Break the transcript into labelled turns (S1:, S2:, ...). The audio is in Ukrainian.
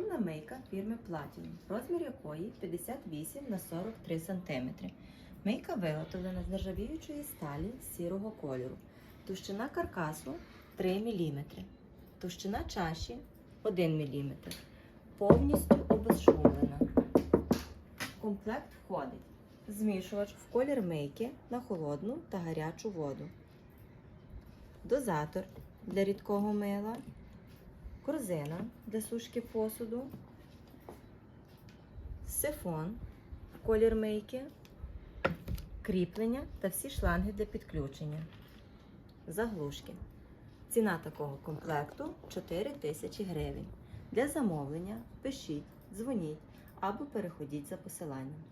S1: Економна мийка фірми Platinum, розмір якої 58 на 43 см. Мийка виготовлена з нержавіючої сталі сірого кольору. Товщина каркасу 3 мм. Товщина чаші 1 мм. Повністю обезшумлена. Комплект входить змішувач в колір мийки на холодну та гарячу воду, дозатор для рідкого мила, корзина для сушки посуду, сифон колір мийки, кріплення та всі шланги для підключення, заглушки. Ціна такого комплекту 4 тисячі гривень. Для замовлення пишіть, дзвоніть або переходіть за посиланням.